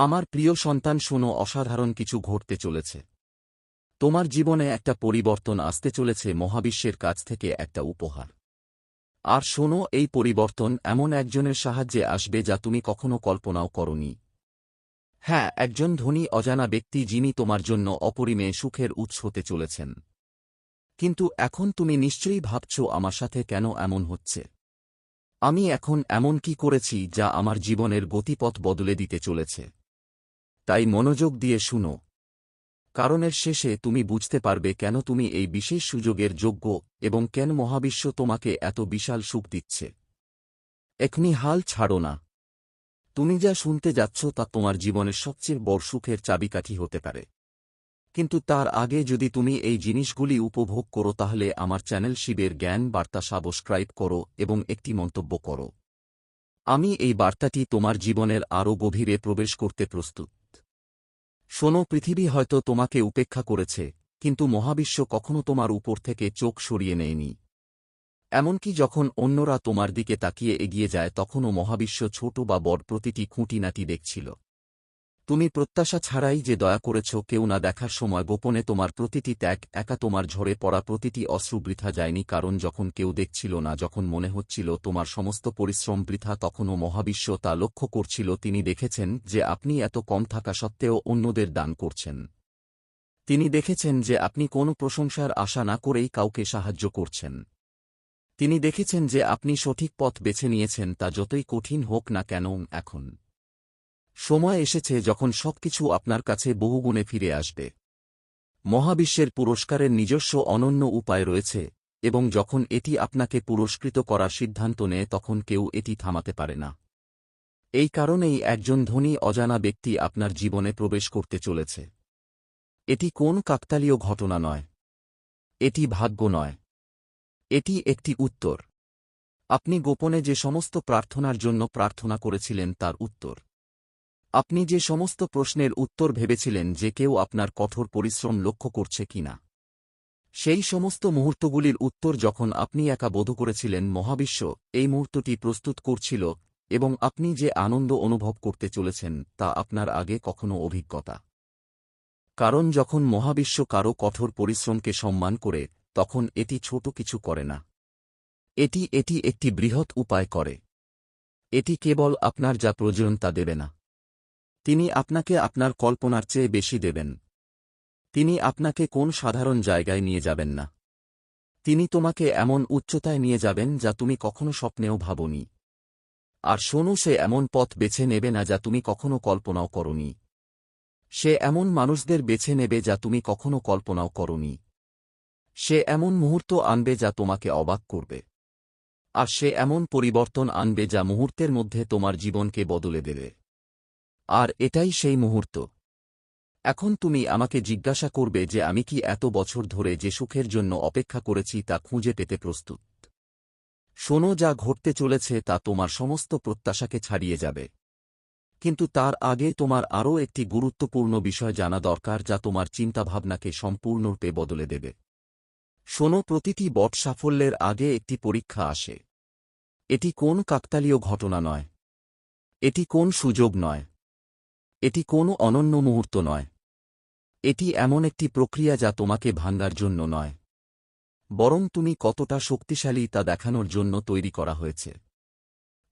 আমার প্রিয় সন্তান, শোনো, অসাধারণ কিছু ঘটতে চলেছে। তোমার জীবনে একটা পরিবর্তন আসতে চলেছে, মহাবিশ্বের কাছ থেকে একটা উপহার। আর শোনো, এই পরিবর্তন এমন একজনের সাহায্যে আসবে যা তুমি কখনো কল্পনাও করনি। হ্যাঁ একজন ধনী, অজানা ব্যক্তি যিনি তোমার জন্য অপরিমেয় সুখের উৎস হতে চলেছেন। কিন্তু এখন তুমি নিশ্চয়ই ভাবছ, আমার সাথে কেন এমন হচ্ছে? আমি এখন এমন কি করেছি যা আমার জীবনের গতিপথ বদলে দিতে চলেছে? তাই মনোযোগ দিয়ে শুনো। কারণের শেষে তুমি বুঝতে পারবে কেন তুমি এই বিশেষ সুযোগের যোগ্য এবং কেন মহাবিশ্ব তোমাকে এত বিশাল সুখ দিচ্ছে। এখনি হাল ছাড়ো না। তুমি যা শুনতে যাচ্ছ তা তোমার জীবনের সবচেয়ে বড় সুখের চাবিকাঠি হতে পারে। কিন্তু তার আগে যদি তুমি এই জিনিসগুলি উপভোগ করো তাহলে আমার চ্যানেল শিবের জ্ঞান বার্তা সাবস্ক্রাইব করো এবং একটি মন্তব্য করো। আমি এই বার্তাটি তোমার জীবনের আরও গভীরে প্রবেশ করতে প্রস্তুত। শোনো, পৃথিবী হয়তো তোমাকে উপেক্ষা করেছে, কিন্তু মহাবিশ্ব কখনো তোমার উপর থেকে চোখ সরিয়ে নেয়নি। এমনকি যখন অন্যরা তোমার দিকে তাকিয়ে এগিয়ে যায়, তখনও মহাবিশ্ব ছোট বা বড় প্রতিটি খুঁটিনাটি দেখছিল। তুমি প্রত্যাশা ছাড়াই যে দয়া করেছ কেউ না দেখার সময় গোপনে তোমার প্রতিটি ত্যাগ, একা তোমার ঝরে পড়া প্রতিটি অশ্রু বৃথা যায়নি কারণ যখন কেউ দেখছিল না, যখন মনে হচ্ছিল তোমার সমস্ত পরিশ্রম বৃথা, তখনও মহাবিশ্ব তা লক্ষ্য করছিল। তিনি দেখেছেন যে আপনি এত কম থাকা সত্ত্বেও অন্যদের দান করছেন। তিনি দেখেছেন যে আপনি কোনো প্রশংসার আশা না করেই কাউকে সাহায্য করছেন। তিনি দেখেছেন যে আপনি সঠিক পথ বেছে নিয়েছেন, তা যতই কঠিন হোক না কেন, এখন সময় এসেছে যখন সবকিছু আপনার কাছে বহুগুণে ফিরে আসবে। মহাবিশ্বের পুরস্কারের নিজস্ব অনন্য উপায় রয়েছে, এবং যখন এটি আপনাকে পুরস্কৃত করার সিদ্ধান্ত নেয় তখন কেউ এটি থামাতে পারে না। এই কারণেই একজন ধনী অজানা ব্যক্তি আপনার জীবনে প্রবেশ করতে চলেছে। এটি কোন কাকতালীয় ঘটনা নয়। এটি ভাগ্য নয়। এটি একটি উত্তর। আপনি গোপনে যে সমস্ত প্রার্থনার জন্য প্রার্থনা করেছিলেন তার উত্তর। আপনি যে সমস্ত প্রশ্নের উত্তর ভেবেছিলেন যে কেউ আপনার কঠোর পরিশ্রম লক্ষ্য করছে কিনা সেই সমস্ত মুহূর্তগুলির উত্তর যখন আপনি একা বোধ করেছিলেন, মহাবিশ্ব এই মুহূর্তটি প্রস্তুত করছিল এবং আপনি যে আনন্দ অনুভব করতে চলেছেন তা আপনার আগে কখনো অভিজ্ঞতা। কারণ যখন মহাবিশ্ব কারও কঠোর পরিশ্রমকে সম্মান করে, তখন এটি ছোট কিছু করে না। এটি এটি একটি বৃহৎ উপায় করে। এটি কেবল আপনার যা প্রয়োজন তা দেবে না। তিনি আপনাকে আপনার কল্পনার চেয়ে বেশি দেবেন। তিনি আপনাকে কোন সাধারণ জায়গায় নিয়ে যাবেন না। তিনি তোমাকে এমন উচ্চতায় নিয়ে যাবেন যা তুমি কখনো স্বপ্নেও ভাবনি। আর শোনো, সে এমন পথ বেছে নেবে না যা তুমি কখনো কল্পনাও করনি। সে এমন মানুষদের বেছে নেবে যা তুমি কখনো কল্পনাও করনি। সে এমন মুহূর্ত আনবে যা তোমাকে অবাক করবে। আর সে এমন পরিবর্তন আনবে যা মুহূর্তের মধ্যে তোমার জীবনকে বদলে দেবে। আর এটাই সেই মুহূর্ত। এখন তুমি আমাকে জিজ্ঞাসা করবে যে আমি কি এত বছর ধরে যে সুখের জন্য অপেক্ষা করেছি তা খুঁজে পেতে প্রস্তুত। শোনো যা ঘটতে চলেছে তা তোমার সমস্ত প্রত্যাশাকে ছাড়িয়ে যাবে। কিন্তু তার আগে তোমার আরও একটি গুরুত্বপূর্ণ বিষয় জানা দরকার যা তোমার চিন্তাভাবনাকে সম্পূর্ণরূপে বদলে দেবে। শোনো, প্রতিটি বট সাফল্যের আগে একটি পরীক্ষা আসে। এটি কোন কাকতালীয় ঘটনা নয়। এটি কোন সুযোগ নয়। এটি কোনো অনন্য মুহূর্ত নয়। এটি এমন একটি প্রক্রিয়া যা তোমাকে ভাঙ্গার জন্য নয়। বরং তুমি কতটা শক্তিশালী তা দেখানোর জন্য তৈরি করা হয়েছে।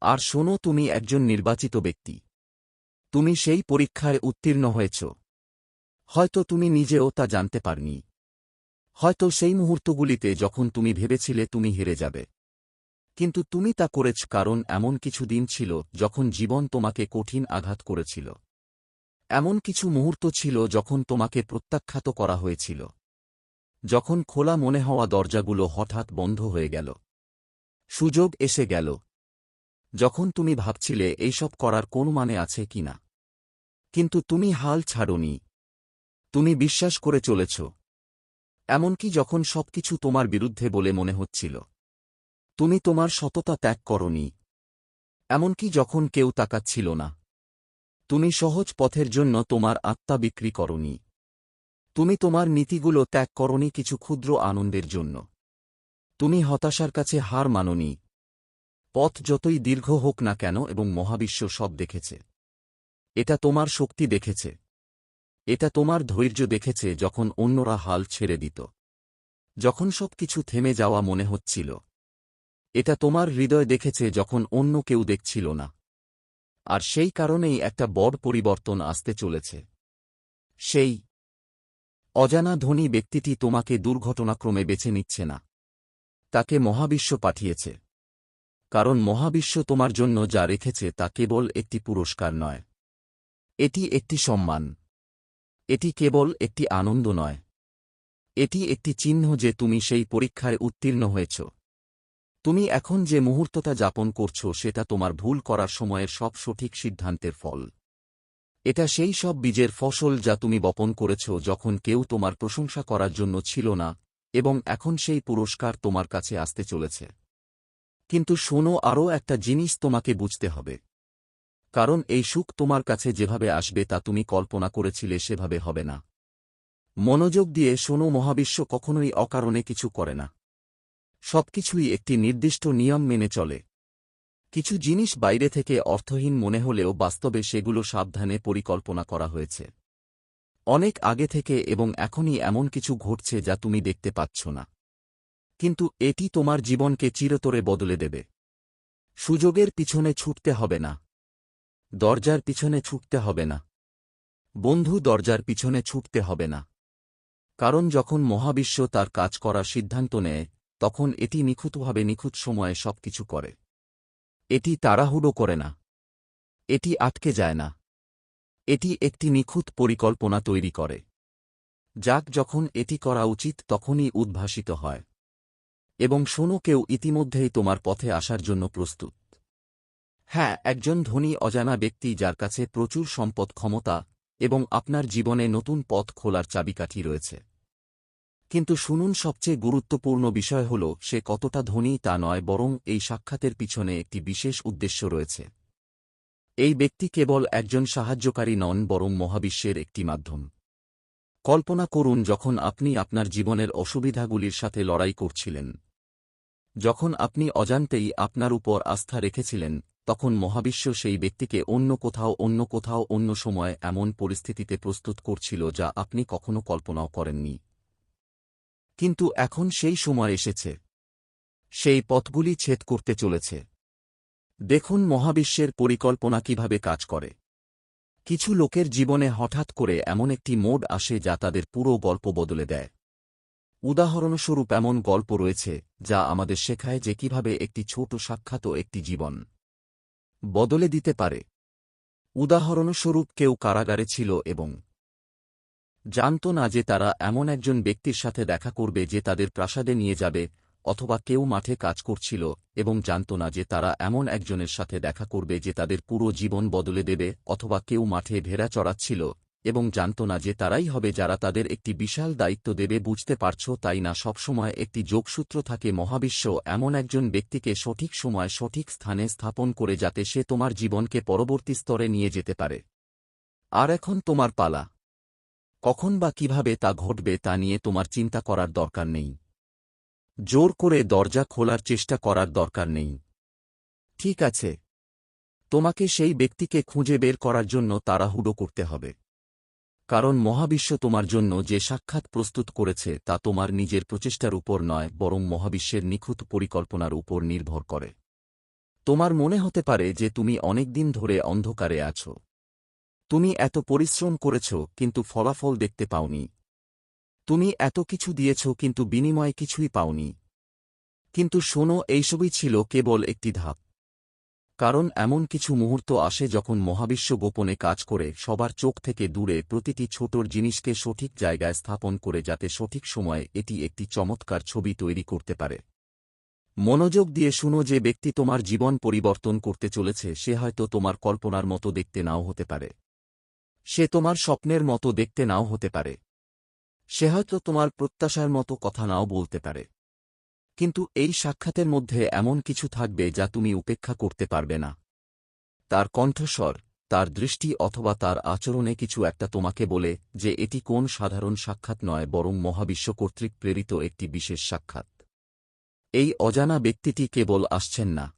আর শোনো, তুমি একজন নির্বাচিত ব্যক্তি। তুমি সেই পরীক্ষায় উত্তীর্ণ হয়েছ। হয়তো তুমি নিজেও তা জানতে পারনি। হয়তো সেই মুহূর্তগুলিতে যখন তুমি ভেবেছিলে তুমি হেরে যাবে। কিন্তু তুমি তা করেছ কারণ এমন কিছু দিন ছিল যখন জীবন তোমাকে কঠিন আঘাত করেছিল। এমন কিছু মুহূর্ত ছিল যখন তোমাকে প্রত্যাখ্যাত করা হয়েছিল। যখন খোলা মনে হওয়া দরজাগুলো হঠাৎ বন্ধ হয়ে গেল। সুযোগ এসে গেল। যখন তুমি ভাবছিলে, এইসব করার কোন মানে আছে কি না? কিন্তু তুমি হাল ছাড়নি। তুমি বিশ্বাস করে চলেছ। এমনকি যখন সবকিছু তোমার বিরুদ্ধে বলে মনে হচ্ছিল। তুমি তোমার সততা ত্যাগ করনি। এমনকি যখন কেউ তাকাচ্ছিল না। তুমি সহজ পথের জন্য তোমার আত্মা বিক্রি করনি। তুমি তোমার নীতিগুলো ত্যাগ করনি কিছু ক্ষুদ্র আনন্দের জন্য। তুমি হতাশার কাছে হার মাননি। পথ যতই দীর্ঘ হোক না কেন এবং মহাবিশ্ব সব দেখেছে। এটা তোমার শক্তি দেখেছে। এটা তোমার ধৈর্য দেখেছে যখন অন্যরা হাল ছেড়ে দিত। যখন সব কিছু থেমে যাওয়া মনে হচ্ছিল। এটা তোমার হৃদয় দেখেছে যখন অন্য কেউ দেখছিল না। আর সেই কারণেই একটা বড় পরিবর্তন আসতে চলেছে। সেই অজানা ধনী ব্যক্তিটি তোমাকে দুর্ঘটনাক্রমে বেছে নিচ্ছে না। তাকে মহাবিশ্ব পাঠিয়েছে। কারণ মহাবিশ্ব তোমার জন্য যা রেখেছে তা কেবল একটি পুরস্কার নয়। এটি একটি সম্মান। এটি কেবল একটি আনন্দ নয়। এটি একটি চিহ্ন যে তুমি সেই পরীক্ষায় উত্তীর্ণ হয়েছ। তুমি এখন যে মুহূর্তটা যাপন করছ সেটা তোমার ভুল করার সময়ের সব সঠিক সিদ্ধান্তের ফল। এটা সেই সব বীজের ফসল যা তুমি বপন করেছ যখন কেউ তোমার প্রশংসা করার জন্য ছিল না, এবং এখন সেই পুরস্কার তোমার কাছে আসতে চলেছে। কিন্তু শোনো, আরও একটা জিনিস তোমাকে বুঝতে হবে। কারণ এই সুখ তোমার কাছে যেভাবে আসবে তা তুমি কল্পনা করেছিলে সেভাবে হবে না। মনোযোগ দিয়ে শোনো, মহাবিশ্ব কখনোই অকারণে কিছু করে না। সবকিছুই একটি নির্দিষ্ট নিয়ম মেনে চলে। কিছু জিনিস বাইরে থেকে অর্থহীন মনে হলেও বাস্তবে সেগুলো সাবধানে পরিকল্পনা করা হয়েছে। অনেক আগে থেকে এবং এখনই এমন কিছু ঘটছে যা তুমি দেখতে পাচ্ছ না। কিন্তু এটি তোমার জীবনকে চিরতরে বদলে দেবে। সুযোগের পিছনে ছুটতে হবে না। দরজার পিছনে ছুটতে হবে না। বন্ধু দরজার পিছনে ছুটতে হবে না। কারণ যখন মহাবিশ্ব তার কাজ করার সিদ্ধান্ত নেয় তখন এটি নিখুঁতভাবে নিখুঁত সময়ে সবকিছু করে। এটি তাড়াহুড়ো করে না। এটি আটকে যায় না। এটি একটি নিখুঁত পরিকল্পনা তৈরি করে। যাক, যখন এটি করা উচিত, তখনই উদ্ভাসিত হয়। এবং শোনো, কেউ ইতিমধ্যেই তোমার পথে আসার জন্য প্রস্তুত। হ্যাঁ একজন ধনী, অজানা ব্যক্তি যার কাছে প্রচুর সম্পদ, ক্ষমতা এবং আপনার জীবনে নতুন পথ খোলার চাবিকাঠি রয়েছে। কিন্তু শুনুন, সবচেয়ে গুরুত্বপূর্ণ বিষয় হল, সে কতটা ধনী তা নয়, বরং এই সাক্ষাতের পিছনে একটি বিশেষ উদ্দেশ্য রয়েছে। এই ব্যক্তি কেবল একজন সাহায্যকারী নন, বরং মহাবিশ্বের একটি মাধ্যম। কল্পনা করুন, যখন আপনি আপনার জীবনের অসুবিধাগুলির সাথে লড়াই করছিলেন। যখন আপনি অজান্তেই আপনার উপর আস্থা রেখেছিলেন, তখন মহাবিশ্ব সেই ব্যক্তিকে অন্য কোথাও অন্য কোথাও, অন্য সময় এমন পরিস্থিতিতে প্রস্তুত করছিল যা আপনি কখনো কল্পনাও করেননি। কিন্তু এখন সেই সময় এসেছে। সেই পথগুলি ছেদ করতে চলেছে। দেখুন মহাবিশ্বের পরিকল্পনা কীভাবে কাজ করে। কিছু লোকের জীবনে হঠাৎ করে এমন একটি মোড আসে যা তাদের পুরো গল্প বদলে দেয়। উদাহরণস্বরূপ এমন গল্প রয়েছে যা আমাদের শেখায় যে কীভাবে একটি ছোট সাক্ষাৎও একটি জীবন বদলে দিতে পারে। উদাহরণস্বরূপ কেউ কারাগারে ছিল এবং জানত না যে তারা এমন একজন ব্যক্তির সাথে দেখা করবে যে তাদের প্রাসাদে নিয়ে যাবে, অথবা কেউ মাঠে কাজ করছিল, এবং জানত না যে তারা এমন একজনের সাথে দেখা করবে যে তাদের পুরো জীবন বদলে দেবে, অথবা কেউ মাঠে ভেড়া চড়াচ্ছিল, এবং জানত না যে তারাই হবে যারা তাদের একটি বিশাল দায়িত্ব দেবে। বুঝতে পারছ তাই না, সবসময় একটি যোগসূত্র থাকে। মহাবিশ্ব এমন একজন ব্যক্তিকে সঠিক সময় সঠিক স্থানে স্থাপন করে যাতে সে তোমার জীবনকে পরবর্তী স্তরে নিয়ে যেতে পারে। আর এখন তোমার পালা। কখন বা কীভাবে তা ঘটবে তা নিয়ে তোমার চিন্তা করার দরকার নেই। জোর করে দরজা খোলার চেষ্টা করার দরকার নেই। ঠিক আছে। তোমাকে সেই ব্যক্তিকে খুঁজে বের করার জন্য তাড়াহুড়ো করতে হবে। কারণ মহাবিশ্ব তোমার জন্য যে সাক্ষাৎ প্রস্তুত করেছে তা তোমার নিজের প্রচেষ্টার উপর নয়, বরং মহাবিশ্বের নিখুঁত পরিকল্পনার উপর নির্ভর করে। তোমার মনে হতে পারে যে তুমি অনেক দিন ধরে অন্ধকারে আছো। তুমি এত পরিশ্রম করেছ, কিন্তু ফলাফল দেখতে পাওনি। তুমি এত কিছু দিয়েছ, কিন্তু বিনিময়ে কিছুই পাওনি। কিন্তু শোনো, এইসবই ছিল কেবল একটি ধাপ। কারণ এমন কিছু মুহূর্ত আসে যখন মহাবিশ্ব গোপনে কাজ করে, সবার চোখ থেকে দূরে প্রতিটি ছোটর জিনিসকে সঠিক জায়গায় স্থাপন করে যাতে সঠিক সময়ে এটি একটি চমৎকার ছবি তৈরি করতে পারে। মনোযোগ দিয়ে শুনো যে ব্যক্তি তোমার জীবন পরিবর্তন করতে চলেছে, সে হয়তো তোমার কল্পনার মতো দেখতে নাও হতে পারে। সে তোমার স্বপ্নের মতো দেখতে নাও হতে পারে। সে হয়তো তোমার প্রত্যাশার মতো কথা নাও বলতে পারে। কিন্তু এই সাক্ষাতের মধ্যে এমন কিছু থাকবে যা তুমি উপেক্ষা করতে পারবে না। তার কণ্ঠস্বর, তার দৃষ্টি অথবা তার আচরণে কিছু একটা তোমাকে বলে যে এটি কোন সাধারণ সাক্ষাৎ নয়, বরং মহাবিশ্ব কর্তৃক প্রেরিত একটি বিশেষ সাক্ষাৎ। এই অজানা ব্যক্তিটি কেবল আসছেন না।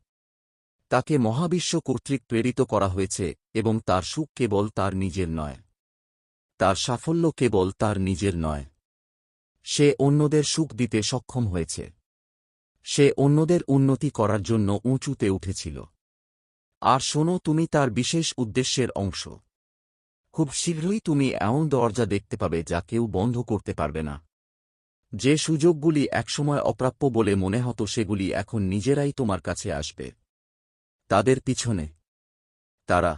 তাকে মহাবিশ্ব কর্তৃক প্রেরিত করা হয়েছে, এবং তার সুখ কেবল তার নিজের নয়। তার সাফল্য কেবল তার নিজের নয়। সে অন্যদের সুখ দিতে সক্ষম হয়েছে। সে অন্যদের উন্নতি করার জন্য উঁচুতে উঠেছিল। আর শোনো, তুমি তার বিশেষ উদ্দেশ্যের অংশ। খুব শীঘ্রই তুমি এমন দরজা দেখতে পাবে যা কেউ বন্ধ করতে পারবে না। যে সুযোগগুলি একসময় অপ্রাপ্য বলে মনে হতো, সেগুলি এখন নিজেরাই তোমার কাছে আসবে। তাদের পিছনে। তারা,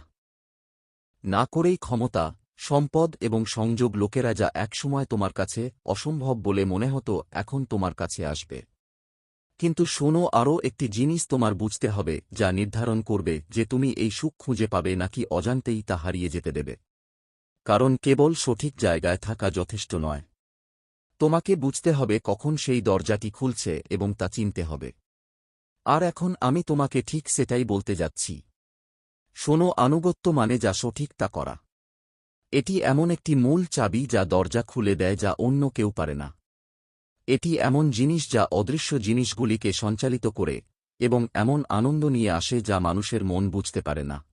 না করেই ক্ষমতা, সম্পদ এবং সংযোগ লোকেরা যা একসময় তোমার কাছে অসম্ভব বলে মনে হতো, এখন তোমার কাছে আসবে। কিন্তু শোনো, আরও একটি জিনিস তোমার বুঝতে হবে, যা নির্ধারণ করবে, যে তুমি এই সুখ খুঁজে পাবে নাকি অজান্তেই তা হারিয়ে যেতে দেবে। কারণ কেবল সঠিক জায়গায় থাকা যথেষ্ট নয়। তোমাকে বুঝতে হবে কখন সেই দরজাটি খুলছে এবং তা চিনতে হবে। আর এখন আমি তোমাকে ঠিক সেটাই বলতে যাচ্ছি। শোনো, আনুগত্য মানে যা সঠিক তা করা। এটি এমন একটি মূল চাবি যা দরজা খুলে দেয় যা অন্য কেউ পারে না। এটি এমন জিনিস যা অদৃশ্য জিনিসগুলিকে সঞ্চালিত করে এবং এমন আনন্দ নিয়ে আসে যা মানুষের মন বুঝতে পারে না।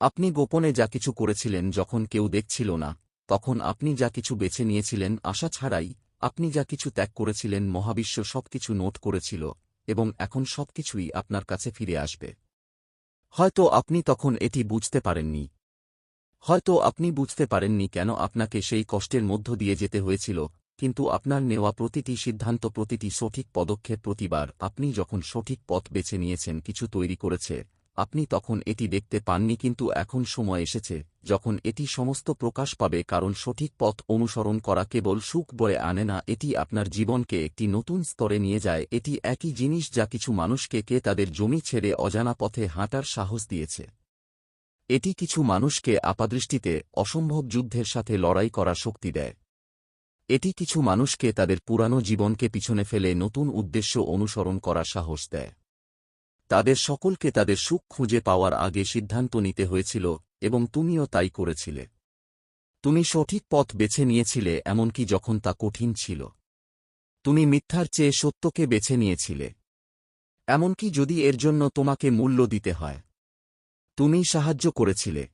আপনি গোপনে যা কিছু করেছিলেন যখন কেউ দেখছিল না, তখন আপনি যা কিছু বেছে নিয়েছিলেন, আশা ছাড়াই আপনি যা কিছু ত্যাগ করেছিলেন, মহাবিশ্ব সবকিছু নোট করেছিল। এবং এখন সবকিছুই আপনার কাছে ফিরে আসবে। হয়তো আপনি তখন এটি বুঝতে পারেননি। হয়তো আপনি বুঝতে পারেননি কেন আপনাকে সেই কষ্টের মধ্য দিয়ে যেতে হয়েছিল, কিন্তু আপনার নেওয়া প্রতিটি সিদ্ধান্ত, প্রতিটি সঠিক পদক্ষেপ প্রতিবার আপনি যখন সঠিক পথ বেছে নিয়েছেন, কিছু তৈরি করেছে আপনি তখন এটি দেখতে পাননি কিন্তু এখন সময় এসেছে, যখন এটি সমস্ত প্রকাশ পাবে কারণ সঠিক পথ অনুসরণ করা কেবল সুখ বয়ে আনে না, এটি আপনার জীবনকে একটি নতুন স্তরে নিয়ে যায়, এটি একই জিনিস যা কিছু মানুষকে কে তাদের জমি ছেড়ে অজানা পথে হাঁটার সাহস দিয়েছে। এটি কিছু মানুষকে আপাদৃষ্টিতে অসম্ভব যুদ্ধের সাথে লড়াই করার শক্তি দেয়। এটি কিছু মানুষকে তাদের পুরানো জীবনকে পিছনে ফেলে নতুন উদ্দেশ্য অনুসরণ করার সাহস দেয়। তাদের সকলকে তাদের সুখ খুঁজে পাওয়ার আগে সিদ্ধান্ত নিতে হয়েছিল, এবং তুমিও তাই করেছিলে। তুমি সঠিক পথ বেছে নিয়েছিলে, এমনকি যখন তা কঠিন ছিল। তুমি মিথ্যার চেয়ে সত্যকে বেছে নিয়েছিলে। এমনকি যদি এর জন্য তোমাকে মূল্য দিতে হয়। তুমি সাহায্য করেছিলে।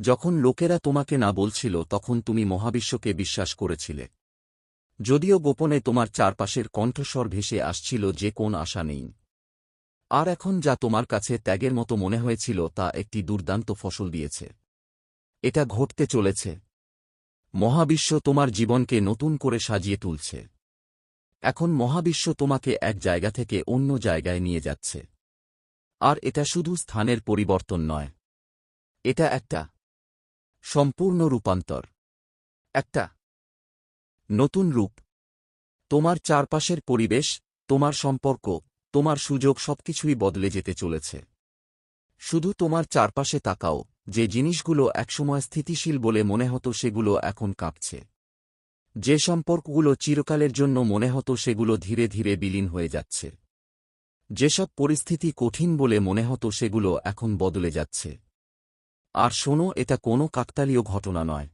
যখন লোকেরা তোমাকে না বলছিল, তখন তুমি মহাবিশ্বকে বিশ্বাস করেছিলে। যদিও গোপনে তোমার চারপাশের কণ্ঠস্বর ভেসে আসছিল যে কোন আশা নেই। আর এখন যা তোমার কাছে ত্যাগের মতো মনে হয়েছিল তা একটি দুর্দান্ত ফসল দিয়েছে। এটা ঘটতে চলেছে। মহাবিশ্ব তোমার জীবনকে নতুন করে সাজিয়ে তুলছে। এখন মহাবিশ্ব তোমাকে এক জায়গা থেকে অন্য জায়গায় নিয়ে যাচ্ছে। আর এটা শুধু স্থানের পরিবর্তন নয়। এটা একটা সম্পূর্ণ রূপান্তর। একটা নতুন রূপ। তোমার চারপাশের পরিবেশ, তোমার সম্পর্ক তোমার সুযোগ সবকিছুই বদলে যেতে চলেছে। শুধু তোমার চারপাশে তাকাও, যে জিনিসগুলো একসময় স্থিতিশীল বলে মনে হতো সেগুলো এখন কাঁপছে। যে সম্পর্কগুলো চিরকালের জন্য মনে হতো সেগুলো ধীরে ধীরে বিলীন হয়ে যাচ্ছে। যেসব পরিস্থিতি কঠিন বলে মনে হতো সেগুলো এখন বদলে যাচ্ছে। আর শোনো, এটা কোনো কাকতালীয় ঘটনা নয়।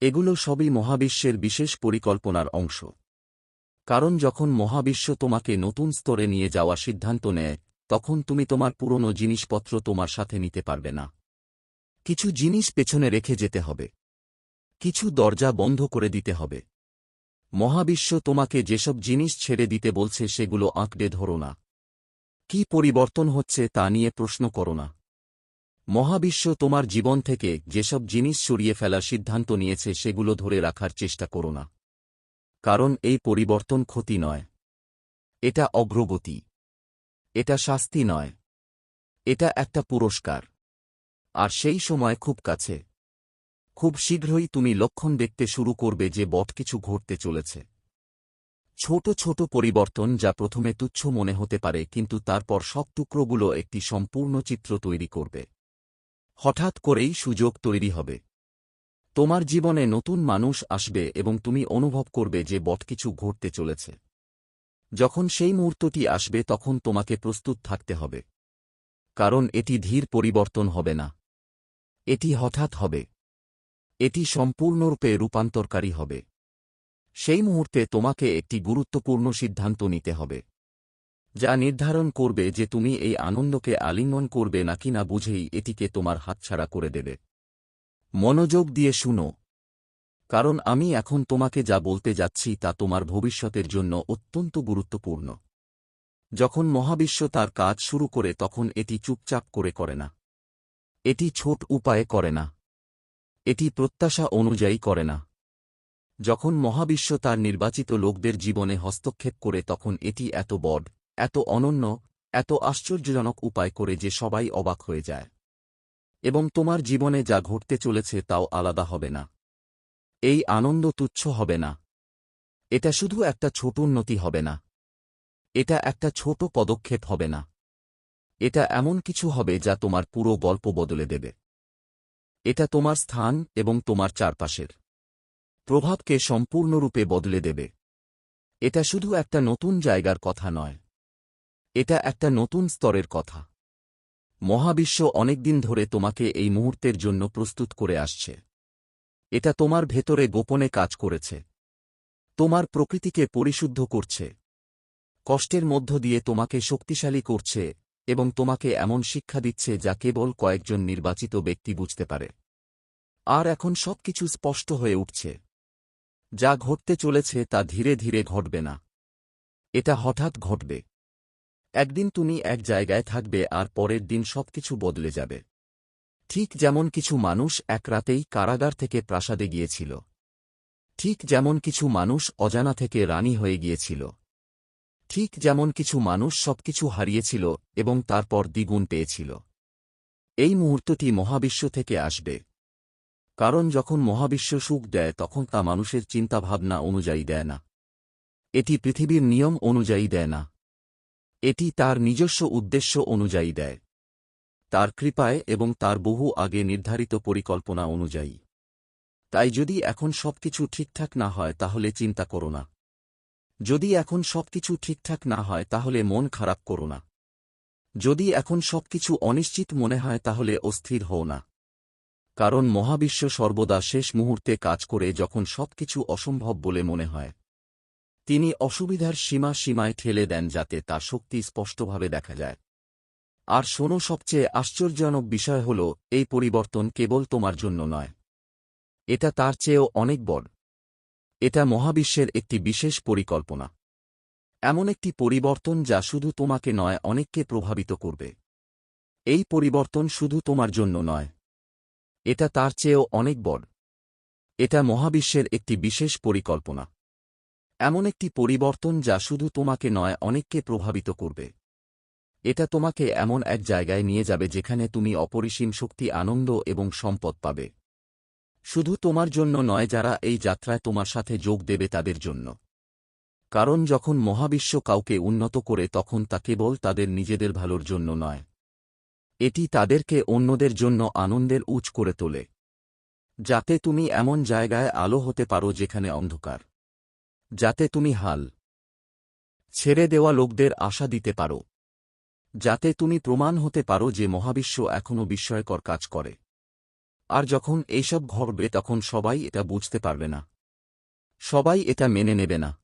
এগুলো সবই মহাবিশ্বের বিশেষ পরিকল্পনার অংশ। কারণ যখন মহাবিশ্ব তোমাকে নতুন স্তরে নিয়ে যাওয়া সিদ্ধান্ত নেয়, তখন তুমি তোমার পুরনো জিনিসপত্র তোমার সাথে নিতে পারবে না। কিছু জিনিস পেছনে রেখে যেতে হবে। কিছু দরজা বন্ধ করে দিতে হবে। মহাবিশ্ব তোমাকে যেসব জিনিস ছেড়ে দিতে বলছে সেগুলো আঁকড়ে ধরো না। কি পরিবর্তন হচ্ছে তা নিয়ে প্রশ্ন করো না। মহাবিশ্ব তোমার জীবন থেকে যেসব জিনিস সরিয়ে ফেলার সিদ্ধান্ত নিয়েছে সেগুলো ধরে রাখার চেষ্টা করো না। কারণ এই পরিবর্তন ক্ষতি নয়। এটা অগ্রগতি। এটা শাস্তি নয়। এটা একটা পুরস্কার। আর সেই সময় খুব কাছে। খুব শীঘ্রই তুমি লক্ষণ দেখতে শুরু করবে যে বট কিছু ঘটতে চলেছে। ছোট ছোট পরিবর্তন যা প্রথমে তুচ্ছ মনে হতে পারে কিন্তু তারপর সব টুকরোগুলো একটি সম্পূর্ণ চিত্র তৈরি করবে। হঠাৎ করেই সুযোগ তৈরি হবে। তোমার জীবনে নতুন মানুষ আসবে এবং তুমি অনুভব করবে যে বট কিছু ঘটতে চলেছে। যখন সেই মুহূর্তটি আসবে তখন তোমাকে প্রস্তুত থাকতে হবে। কারণ এটি ধীর পরিবর্তন হবে না। এটি হঠাৎ হবে। এটি সম্পূর্ণরূপে রূপান্তরকারী হবে। সেই মুহূর্তে তোমাকে একটি গুরুত্বপূর্ণ সিদ্ধান্ত নিতে হবে। যা নির্ধারণ করবে যে তুমি এই আনন্দকে আলিঙ্গন করবে নাকি না বুঝেই এটিকে তোমার হাতছাড়া করে দেবে। মনোযোগ দিয়ে শুনো। কারণ আমি এখন তোমাকে যা বলতে যাচ্ছি তা তোমার ভবিষ্যতের জন্য অত্যন্ত গুরুত্বপূর্ণ। যখন মহাবিশ্ব তার কাজ শুরু করে তখন এটি চুপচাপ করে করে না। এটি ছোট উপায়ে করে না। এটি প্রত্যাশা অনুযায়ী করে না। যখন মহাবিশ্ব তার নির্বাচিত লোকদের জীবনে হস্তক্ষেপ করে তখন এটি এত বড়, এত অনন্য, এত আশ্চর্যজনক উপায় করে যে সবাই অবাক হয়ে যায়। এবং তোমার জীবনে যা ঘটতে চলেছে তাও আলাদা হবে না। এই আনন্দ তুচ্ছ হবে না। এটা শুধু একটা ছোট উন্নতি হবে না। এটা একটা ছোট পদক্ষেপ হবে না। এটা এমন কিছু হবে যা তোমার পুরো গল্প বদলে দেবে। এটা তোমার স্থান এবং তোমার চারপাশের প্রভাবকে সম্পূর্ণরূপে বদলে দেবে। এটা শুধু একটা নতুন জায়গার কথা নয়। এটা একটা নতুন স্তরের কথা। মহাবিশ্ব অনেকদিন ধরে তোমাকে এই মুহূর্তের জন্য প্রস্তুত করে আসছে। এটা তোমার ভেতরে গোপনে কাজ করেছে। তোমার প্রকৃতিকে পরিশুদ্ধ করছে। কষ্টের মধ্য দিয়ে তোমাকে শক্তিশালী করছে এবং তোমাকে এমন শিক্ষা দিচ্ছে যা কেবল কয়েকজন নির্বাচিত ব্যক্তি বুঝতে পারে। আর এখন সবকিছু স্পষ্ট হয়ে উঠছে। যা ঘটতে চলেছে তা ধীরে ধীরে ঘটবে না। এটা হঠাৎ ঘটবে। একদিন তুমি এক জায়গায় থাকবে আর পরের দিন সবকিছু বদলে যাবে। ঠিক যেমন কিছু মানুষ এক রাতেই কারাগার থেকে প্রাসাদে গিয়েছিল। ঠিক যেমন কিছু মানুষ অজানা থেকে রানী হয়ে গিয়েছিল। ঠিক যেমন কিছু মানুষ সবকিছু হারিয়েছিল এবং তারপর দ্বিগুণ পেয়েছিল। এই মুহূর্তটি মহাবিশ্ব থেকে আসবে। কারণ যখন মহাবিশ্ব সুখ দেয়, তখন তা মানুষের চিন্তাভাবনা অনুযায়ী দেয় না। এটি পৃথিবীর নিয়ম অনুযায়ী দেয় না। এটি তার নিজস্ব উদ্দেশ্য অনুযায়ী দেয়। তার কৃপায় এবং তার বহু আগে নির্ধারিত পরিকল্পনা অনুযায়ী। তাই যদি এখন সবকিছু ঠিকঠাক না হয়, তাহলে চিন্তা করো না। যদি এখন সবকিছু ঠিকঠাক না হয়, তাহলে মন খারাপ করো না। যদি এখন সবকিছু অনিশ্চিত মনে হয়, তাহলে অস্থির হও না। কারণ মহাবিশ্ব সর্বদা শেষ মুহূর্তে কাজ করে যখন সবকিছু অসম্ভব বলে মনে হয়। তিনি অসুবিধার সীমা সীমায় ঠেলে দেন যাতে তার শক্তি স্পষ্টভাবে দেখা যায়। আর শোনো, সবচেয়ে আশ্চর্যজনক বিষয় হল, এই পরিবর্তন কেবল তোমার জন্য নয়। এটা তার চেয়েও অনেক বড়। এটা মহাবিশ্বের একটি বিশেষ পরিকল্পনা। এমন একটি পরিবর্তন যা শুধু তোমাকে নয়, অনেককে প্রভাবিত করবে। এই পরিবর্তন শুধু তোমার জন্য নয়। এটা তার চেয়েও অনেক বড়। এটা মহাবিশ্বের একটি বিশেষ পরিকল্পনা। এমন একটি পরিবর্তন যা শুধু তোমাকে নয়, অনেককে প্রভাবিত করবে। এটা তোমাকে এমন এক জায়গায় নিয়ে যাবে যেখানে তুমি অপরিসীম শক্তি, আনন্দ এবং সম্পদ পাবে। শুধু তোমার জন্য নয়, যারা এই যাত্রায় তোমার সাথে যোগ দেবে তাদের জন্য। কারণ যখন মহাবিশ্ব কাউকে উন্নত করে, তখন তা কেবল তাদের নিজেদের ভালোর জন্য নয়। এটি তাদেরকে অন্যদের জন্য আনন্দের উচ করে তোলে, যাতে তুমি এমন জায়গায় আলো হতে পারো যেখানে অন্ধকার। যাতে তুমি হাল ছেড়ে দেওয়া লোকদের আশা দিতে পারো। যাতে তুমি প্রমাণ হতে পারো যে মহাবিশ্ব এখনও বিস্ময়কর কাজ করে। আর যখন এইসব ঘটবে তখন সবাই এটা বুঝতে পারবে না। সবাই এটা মেনে নেবে না।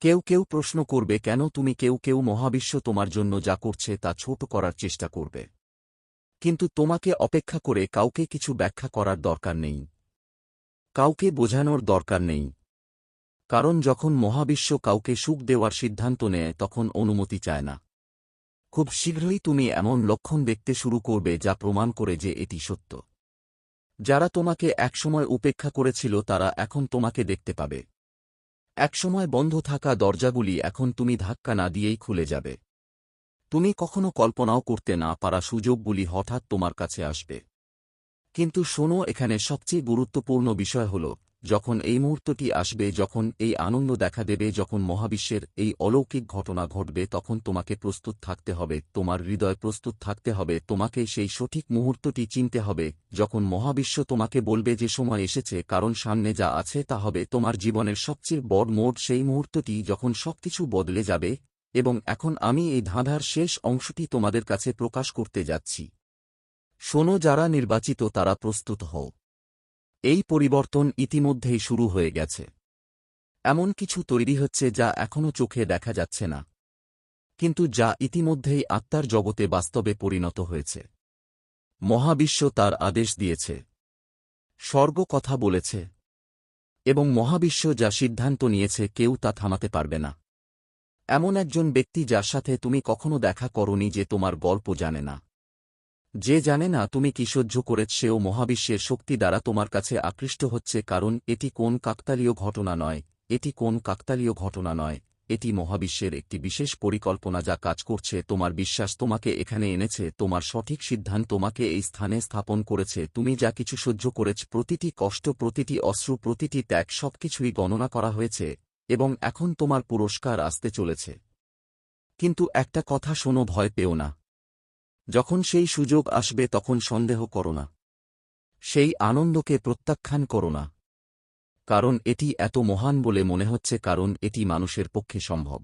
কেউ কেউ প্রশ্ন করবে, কেন তুমি কেউ কেউ মহাবিশ্ব তোমার জন্য যা করছে তা ছোট করার চেষ্টা করবে? কিন্তু তোমাকে অপেক্ষা করে কাউকে কিছু ব্যাখ্যা করার দরকার নেই। কাউকে বোঝানোর দরকার নেই। কারণ যখন মহাবিশ্ব কাউকে সুখ দেওয়ার সিদ্ধান্ত নেয়, তখন অনুমতি চায় না। খুব শীঘ্রই তুমি এমন লক্ষণ দেখতে শুরু করবে যা প্রমাণ করে যে এটি সত্য। যারা তোমাকে একসময় উপেক্ষা করেছিল, তারা এখন তোমাকে দেখতে পাবে। একসময় বন্ধ থাকা দরজাগুলি এখন তুমি ধাক্কা না দিয়েই খুলে যাবে। তুমি কখনো কল্পনাও করতে না পারা সুযোগগুলি হঠাৎ তোমার কাছে আসবে। কিন্তু শোনো, এখানে সবচেয়ে গুরুত্বপূর্ণ বিষয় হল যখন এই মুহূর্তটি আসবে, যখন এই আনন্দ দেখা দেবে, যখন মহাবিশ্বের এই অলৌকিক ঘটনা ঘটবে, তখন তোমাকে প্রস্তুত থাকতে হবে, তোমার হৃদয় প্রস্তুত থাকতে হবে, তোমাকে সেই সঠিক মুহূর্তটি চিনতে হবে। যখন মহাবিশ্ব তোমাকে বলবে যে সময় এসেছে, কারণ সামনে যা আছে তা হবে, তোমার জীবনের সবচেয়ে বড় মোড সেই মুহূর্তটি যখন সবকিছু বদলে যাবে, এবং এখন আমি এই ধাঁধার শেষ অংশটি তোমাদের কাছে প্রকাশ করতে যাচ্ছি। শোনো, যারা নির্বাচিত, তারা প্রস্তুত হও। এই পরিবর্তন ইতিমধ্যেই শুরু হয়ে গেছে। এমন কিছু তৈরি হচ্ছে যা এখনও চোখে দেখা যাচ্ছে না। কিন্তু যা ইতিমধ্যেই আত্মার জগতে বাস্তবে পরিণত হয়েছে। মহাবিশ্ব তার আদেশ দিয়েছে। স্বর্গ কথা বলেছে। এবং মহাবিশ্ব যা সিদ্ধান্ত নিয়েছে কেউ তা থামাতে পারবে না। এমন একজন ব্যক্তি যার সাথে তুমি কখনো দেখা করনি যে তোমার গল্প জানে না। যে জানে না তুমি কি সহ্য করেছ, সেও মহাবিশ্বের শক্তি দ্বারা তোমার কাছে আকৃষ্ট হচ্ছে, কারণ এটি কোন কাকতালীয় ঘটনা নয়, এটি কোন কাকতালীয় ঘটনা নয়, এটি মহাবিশ্বের একটি বিশেষ পরিকল্পনা যা কাজ করছে, তোমার বিশ্বাস তোমাকে এখানে এনেছে, তোমার সঠিক সিদ্ধান্ত তোমাকে এই স্থানে স্থাপন করেছে, তুমি যা কিছু সহ্য করেছ, প্রতিটি কষ্ট, প্রতিটি অশ্রু, প্রতিটি ত্যাগ, সবকিছুই গণনা করা হয়েছে, এবং এখন তোমার পুরস্কার আসতে চলেছে। কিন্তু একটা কথা শোনো, ভয় পেও না। যখন সেই সুযোগ আসবে তখন সন্দেহ করো না। সেই আনন্দকে প্রত্যাখ্যান করো না। কারণ এটি এত মহান বলে মনে হচ্ছে কারণ এটি মানুষের পক্ষে সম্ভব।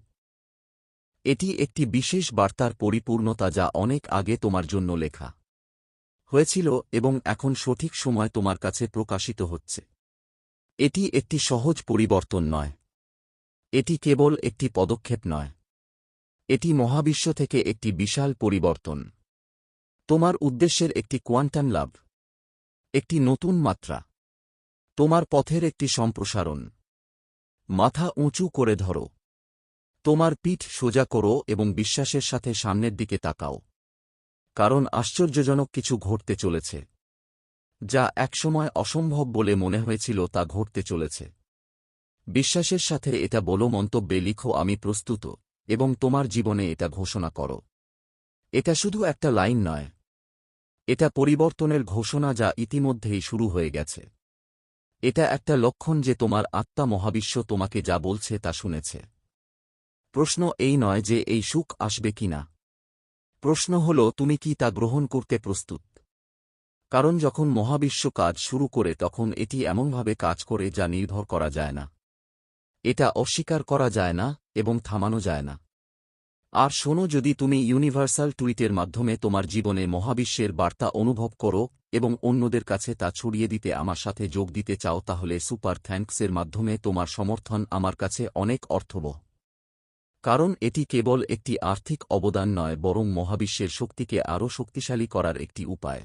এটি একটি বিশেষ বার্তার পরিপূর্ণতা যা অনেক আগে তোমার জন্য লেখা হয়েছিল এবং এখন সঠিক সময় তোমার কাছে প্রকাশিত হচ্ছে। এটি একটি সহজ পরিবর্তন নয়। এটি কেবল একটি পদক্ষেপ নয়। এটি মহাবিশ্ব থেকে একটি বিশাল পরিবর্তন। তোমার উদ্দেশ্যের একটি কোয়ান্টাম লাভ, একটি নতুন মাত্রা, তোমার পথের একটি সম্প্রসারণ। মাথা উঁচু করে ধরো, তোমার পিঠ সোজা করো এবং বিশ্বাসের সাথে সামনের দিকে তাকাও, কারণ আশ্চর্যজনক কিছু ঘটতে চলেছে, যা একসময় অসম্ভব বলে মনে হয়েছিল তা ঘটতে চলেছে। বিশ্বাসের সাথে এটা বলো মন্তব্যে লিখো, আমি প্রস্তুত এবং তোমার জীবনে এটা ঘোষণা করো। এটা শুধু একটা লাইন নয় এটা পরিবর্তনের ঘোষণা যা ইতিমধ্যেই শুরু হয়ে গেছে। এটা একটা লক্ষণ যে তোমার আত্মা মহাবিশ্ব তোমাকে যা বলছে তা শুনেছে। প্রশ্ন এই নয় যে এই সুখ আসবে কিনা প্রশ্ন হল, তুমি কি তা গ্রহণ করতে প্রস্তুত? কারণ যখন মহাবিশ্ব কাজ শুরু করে, তখন এটি এমনভাবে কাজ করে যা নির্ভর করা যায় না। এটা অস্বীকার করা যায় না এবং থামানো যায় না। আর শোনো যদি তুমি ইউনিভার্সাল টুইটের মাধ্যমে তোমার জীবনে মহাবিশ্বের বার্তা অনুভব করো এবং অন্যদের কাছে তা ছড়িয়ে দিতে আমার সাথে যোগ দিতে চাও তাহলে সুপার থ্যাঙ্কসের মাধ্যমে তোমার সমর্থন আমার কাছে অনেক অর্থবহ। কারণ এটি কেবল একটি আর্থিক অবদান নয়, বরং মহাবিশ্বের শক্তিকে আরও শক্তিশালী করার একটি উপায়।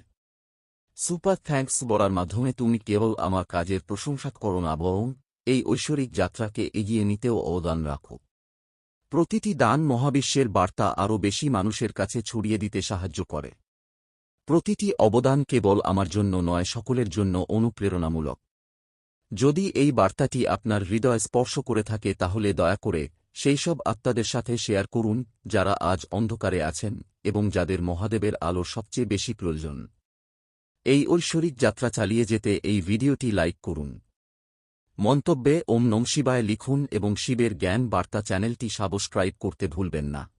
সুপার থ্যাঙ্কস বলার মাধ্যমে তুমি কেবল আমার কাজের প্রশংসা করো না, বরং এই ঐশ্বরিক যাত্রাকে এগিয়ে নিতেও অবদান রাখো। প্রতিটি দান মহাবিশ্বের বার্তা আরও বেশি মানুষের কাছে ছড়িয়ে দিতে সাহায্য করে। প্রতিটি অবদান কেবল আমার জন্য নয়, সকলের জন্য অনুপ্রেরণামূলক। যদি এই বার্তাটি আপনার হৃদয় স্পর্শ করে থাকে, তাহলে দয়া করে সেই সব আত্মাদের সাথে শেয়ার করুন, যারা আজ অন্ধকারে আছেন এবং যাদের মহাদেবের আলো সবচেয়ে বেশি প্রয়োজন। এই ঐশ্বরিক যাত্রা চালিয়ে যেতে এই ভিডিওটি লাইক করুন। মন্তব্যে ওম নম শিবায় লিখুন এবং শিবের জ্ঞান বার্তা চ্যানেলটি সাবস্ক্রাইব করতে ভুলবেন না।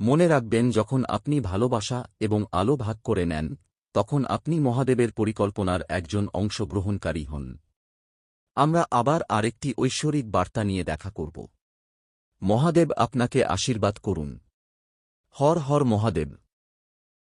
মনে রাখবেন, যখন আপনি ভালোবাসা এবং আলো ভাগ করে নেন, তখন আপনি মহাদেবের পরিকল্পনার একজন অংশগ্রহণকারী হন। আমরা আবার আরেকটি ঐশ্বরিক বার্তা নিয়ে দেখা করব। মহাদেব আপনাকে আশীর্বাদ করুন। হর হর মহাদেব।